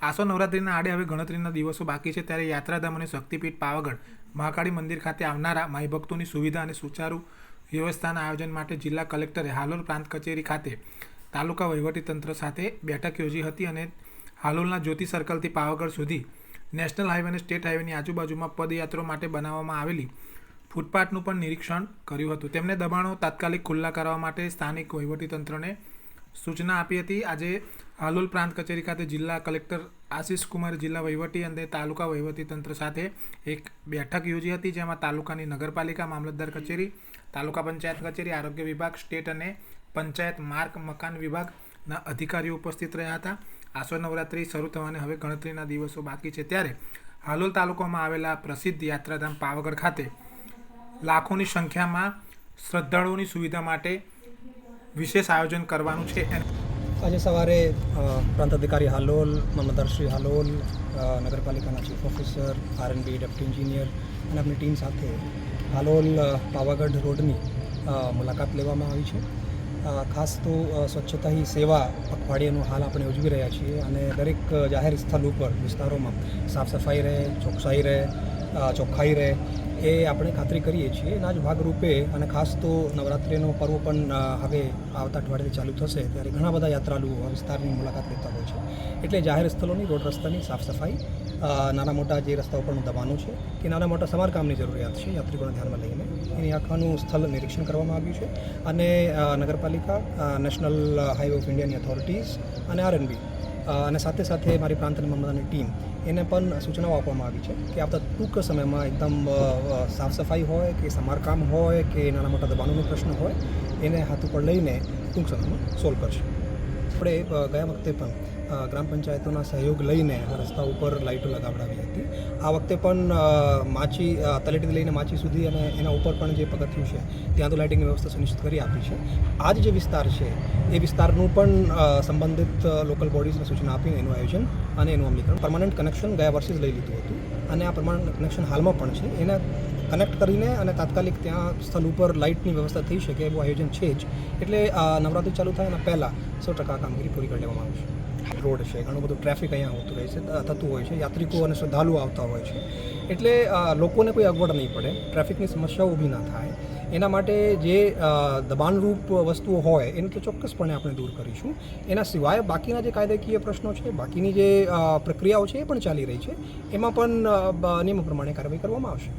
આસો નવરાત્રિના આડે હવે ગણતરીના દિવસો બાકી છે ત્યારે યાત્રાધામ અને શક્તિપીઠ પાવાગઢ, મહાકાળી મંદિર ખાતે આવનારા માઈ ભક્તોની સુવિધા અને સુચારુ વ્યવસ્થાના આયોજન માટે જિલ્લા કલેક્ટરે હાલોલ પ્રાંત કચેરી ખાતે તાલુકા વહીવટીતંત્ર સાથે બેઠક યોજી હતી અને હાલોલના જ્યોતિ સર્કલથી પાવાગઢ સુધી નેશનલ હાઈવે અને સ્ટેટ હાઈવેની આજુબાજુમાં પદયાત્રા માટે બનાવવામાં આવેલી ફૂટપાથનું પણ નિરીક્ષણ કર્યું હતું. તેમણે દબાણો તાત્કાલિક ખુલ્લા કરવા માટે સ્થાનિક વહીવટીતંત્રને સૂચના આપી હતી. આજે હાલોલ પ્રાંત કચેરી ખાતે જિલ્લા કલેક્ટર આશિષ કુમાર જિલ્લા વહીવટી અને તાલુકા વહીવટીતંત્ર સાથે એક બેઠક યોજી હતી, જેમાં તાલુકાની નગરપાલિકા, મામલતદાર કચેરી, તાલુકા પંચાયત કચેરી, આરોગ્ય વિભાગ, સ્ટેટ અને પંચાયત માર્ગ, મકાન વિભાગના અધિકારીઓ ઉપસ્થિત રહ્યા હતા. આસો નવરાત્રિ શરૂ થવાને હવે ગણતરીના દિવસો બાકી છે. ત્યારે હાલોલ તાલુકામાં આવેલા પ્રસિદ્ધ યાત્રાધામ પાવાગઢ ખાતે લાખોની સંખ્યામાં શ્રદ્ધાળુઓની સુવિધા માટે વિશેષ આયોજન કરવાનું છે આજે સવારે પ્રાંત અધિકારી હાલોલ મામલતદારશ્રી હાલોલ નગરપાલિકાના chief officer, RNB deputy engineer અને આપણી ટીમ સાથે હાલોલ પાવાગઢ રોડની મુલાકાત લેવામાં આવી છે. ખાસ તો સ્વચ્છતા હી સેવા પખવાડિયાનું હાલ આપણે ઉજવી રહ્યા છીએ અને દરેક જાહેર સ્થળ ઉપર વિસ્તારોમાં સાફ સફાઈ રહે, ચોકસાઈ રહે ચોખ્ખાઈ રહે એ આપણે ખાતરી કરીએ છીએ. એના જ ભાગરૂપે અને ખાસ તો નવરાત્રિનો પર્વ પણ હવે આવતા અઠવાડિયે ચાલુ થશે ત્યારે ઘણા બધા યાત્રાળુઓ વિસ્તારની મુલાકાત લેતા હોય છે. એટલે જાહેર સ્થળોની, રોડ રસ્તાની સાફ સફાઈ નાના મોટા જે રસ્તા ઉપરનું દબાણો છે કે નાના મોટા સમારકામની જરૂરિયાત છે, યાત્રિકોને ધ્યાનમાં લઈને એની આખાનું સ્થળ નિરીક્ષણ કરવામાં આવ્યું છે. અને નગરપાલિકા નેશનલ હાઈવે ઓફ ઇન્ડિયાની ઓથોરિટીઝ અને આરએનબી અને સાથે સાથે મારી પ્રાંત મામલતદારની ટીમ, એને પણ સૂચનાઓ આપવામાં આવી છે કે આવતા ટૂંક સમયમાં એકદમ સાફ સફાઈ હોય, કે સમારકામ હોય, કે નાના મોટા દબાણોનો પ્રશ્ન હોય, એને હાથ ઉપર લઈને ટૂંક સમયમાં સોલ્વ કરશે. આપણે ગયા વખતે પણ ગ્રામ પંચાયતોના સહયોગ લઈને રસ્તા ઉપર લાઇટો લગાવડાવી હતી. આ વખતે પણ માછી તલેટીથી લઈને માચી સુધી અને એના ઉપર પણ જે પગથિયું છે, ત્યાં તો લાઇટિંગની વ્યવસ્થા સુનિશ્ચિત કરી આપી છે. આ જે વિસ્તાર છે, એ વિસ્તારનું પણ સંબંધિત લોકલ બોડીઝને સૂચના આપીને એનું આયોજન અને એનું અમલીકરણ પરમાનન્ટ કનેક્શન ગયા વર્ષે જ લઈ લીધું હતું. અને આ પરમાનન્ટ કનેક્શન હાલમાં પણ છે. એને કનેક્ટ કરીને અને તાત્કાલિક ત્યાં સ્થળ ઉપર લાઇટની વ્યવસ્થા થઈ શકે એવું આયોજન છે જ. એટલે નવરાત્રિ ચાલુ થાય એના પહેલાં સો ટકા કામગીરી પૂરી કરી લેવામાં આવશે રોડ છે, ઘણું બધું ટ્રાફિક અહીંયા હોતું રહે છે થતું હોય છે, યાત્રિકો અને શ્રદ્ધાળુઓ આવતા હોય છે. એટલે લોકોને કોઈ અગવડ નહીં પડે, ટ્રાફિકની સમસ્યાઓ ઊભી ના થાય. એના માટે જે દબાણરૂપ વસ્તુઓ હોય, એને તો ચોક્કસપણે આપણે દૂર કરીશું. એના સિવાય બાકીના જે કાયદાકીય પ્રશ્નો છે, બાકીની જે પ્રક્રિયાઓ છે એ પણ ચાલી રહી છે. એમાં પણ નિયમો પ્રમાણે કાર્યવાહી કરવામાં આવશે.